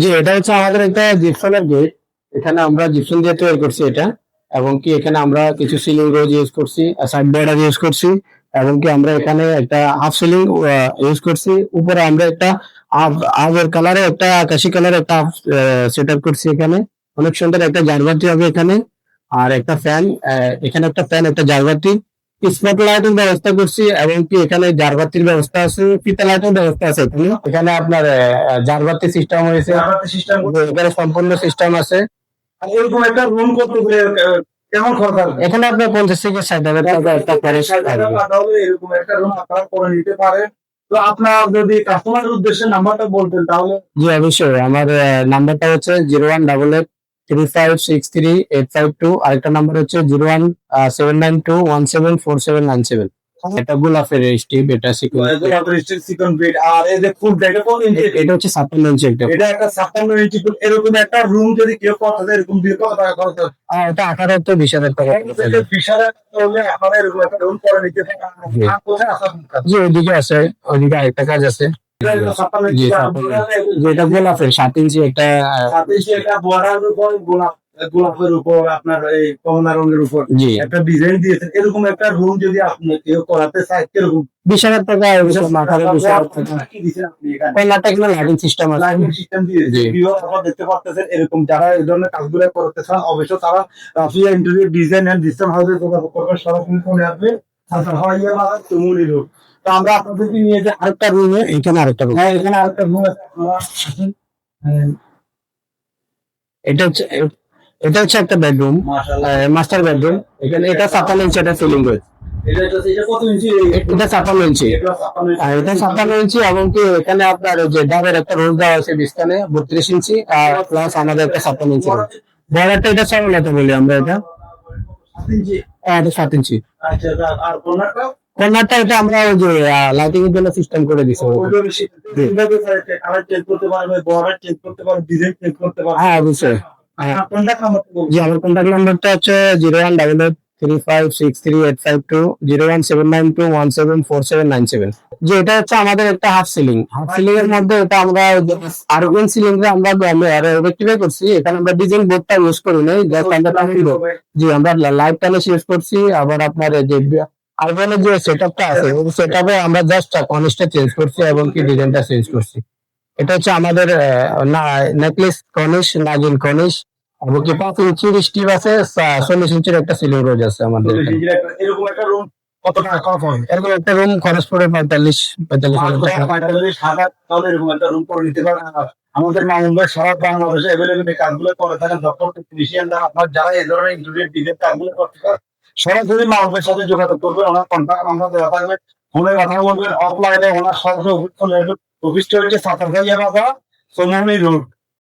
জি, এটা হচ্ছে আমাদের একটা জিপসনের গেট এখানে আমরা জিপসন দিয়ে তৈরি করছি এটা, এবং কি এখানে আমরা কিছু সিলিং রোজ ইউজ করছি সাইড বর্ডার ইউজ করছি, এবং কি আমরা এখানে একটা হাফ সিলিং ইউজ করছি। উপরে আমরা একটা আবের কালারে একটা আকাশি কালার একটা সেট আপ করছি এখানে। অনেক সুন্দর একটা জারবাতি হবে এখানে, আর একটা ফ্যান এখানে একটা ফ্যান একটা জারবাতি স্পট লাইটের ব্যবস্থা করছি এবং কি এখানে জারবাতির ব্যবস্থা আছে ফিতা লাইটের ব্যবস্থা আছে এখানে। এখানে আপনার জারবাতি সিস্টেম হয়েছে। এখানে সম্পূর্ণ সিস্টেম আছে। এরকম একটা রুম করতে কেমন খরচ এখানে আপনার পঞ্চাশ থেকে ষাট হাজার টাকা একটা প্যারেস এরকম একটা রুম আপনারা করে নিতে পারেন। তো আপনার যদি কাস্টমারের উদ্দেশ্যে নাম্বারটা বলতেন তাহলে জি অবশ্যই। আমার নাম্বারটা হচ্ছে zero one double eight three five six three eight five two আরেকটা নাম্বার হচ্ছে zero one seven nine two one seven four seven nine seven এটা গোলাপের স্টিপ এটা সিকুয়েন্স ব্রিড আর এই যে ফুল দেখে কোন ইঞ্চি এটা? হচ্ছে ছাপ্পান্ন ইঞ্চি একটা এটা একটা ছাপ্পান্ন ইঞ্চি ফুল। এরকম একটা রুম যদি কেউ করতে চায়, এরকম দিয়ে খরচ? আর এটা আঠারো তো বিশ হাজার টাকা পড়বে। এটা বিশ হাজার হলে আপনারা এরকম একটা রুম করে নিতে পারেন। জি ওইদিকে আছে ওইদিকে আরেকটা কাজ আছে। এটা হলো ছাপ্পান্ন জি ইঞ্চি আর ছাপ্পান্ন আপনারা যে এটা গোলাপের সাত ইঞ্চি একটা সাথে একটা বর্ডার উপর গোলাপ গোলাপের উপর আপনার এই কমলা রঙের উপর একটা ডিজাইন দিয়েছেন এরকম একটা রুম যদি আপনি কেউ করাতে চায় কীরকম বিশ হাজার টাকা এরকম আঠারো বিশ হাজার টাকা আপনি এখানে লাইটিং সিস্টেম আছে লাইটিং সিস্টেম দিয়ে বিভাগ আপনারা দেখতে পাচ্ছেন এরকম যারা এই ধরনের কাজগুলো করতে চান অবশ্যই তারা Rafia interior design and decision হাউসে যোগাযোগ করবেন সরাসরি ফোনে আসবে হাইয়া মাদার তুমুলি রোড তো আমরা আপনাদেরকে নিয়ে যে আরেকটা রুমে এখানে আরেকটা রুম হ্যাঁ এখানে আরেকটা রুম আছে। আপনারা আসেন হ্যাঁ, এটা হচ্ছে এটা হচ্ছে একটা বেডরুম মাস্টার বেডরুম এখানে এটা ছাপ্পান্ন ইঞ্চি একটা সিলিং রয়েছে। এটা ছাপ্পান্ন ইঞ্চি এটা ছাপ্পান্ন ইঞ্চি। এটা এবং কি এখানে আপনার যে ডাবের একটা রোজ দেওয়া আছে বিস্তানে বত্রিশ ইঞ্চি আর প্লাস আমাদের একটা ছাপ্পান্ন ইঞ্চি বড়টা এটা সরলতা বলি আমরা এটা। হ্যাঁ, এটা সাত ইঞ্চি। কর্নারটা এটা আমরা ওই যে লাইটিং এর জন্য সিস্টেম করে দিছি হ্যাঁ অবশ্যই। হ্যাঁ। আমার কন্ট্যাক্ট নাম্বারটা হচ্ছে zero one double eight three five six three eight five two zero one seven nine two one seven four seven nine seven যে এটা হচ্ছে আমাদের একটা হাফ সিলিং হাফ সিলিং এর মধ্যে এটা আমরা আরোগ্যান সিলিং আমরা রেক্টিফাই করছি এখানে আমরা ডিজাইন বোর্ডটা ইউজ করি নাই আমরা টাইম জি আমরা লাইভ প্যানেল ইউজ করছি আবার আপনার যে আরবানের যে সেটআপটা আছে ওই সেটআপে আমরা জাস্ট কনিসটা চেঞ্জ করছি এবং কি ডিজাইনটা চেঞ্জ করছি। এটা হচ্ছে আমাদের নেকলেস কনিস নাগিন কনিস পাঁচ ইঞ্চির স্টিভ আছে চল্লিশ ইঞ্চির একটা সিলিং রোজ আছে আমাদের এরকম একটা রুম কত টাকা খরচ হবে এরকম একটা রুম খরচ পড়ে পঁয়তাল্লিশ হাজার তাহলে এরকম একটা রুম করে নিতে পারেন। আমাদের মামুন ভাই সারা বাংলাদেশে এভেলেবেল এই কাজগুলো করে থাকেন। ডক্টর টেকনিশিয়ানরা আপনার যারা এই ধরনের ইন্টারনেট ডিজাইন কাজগুলো করতে চান সরাসরি মামুন ভাইয়ের সাথে যোগাযোগ করবেন। ওনার কন্ট্যাক্ট নাম্বার দেওয়া থাকবে। ফোনে কথা বলবেন অফলাইনে ওনার সরাসরি অফিস চলে সোমানি রোড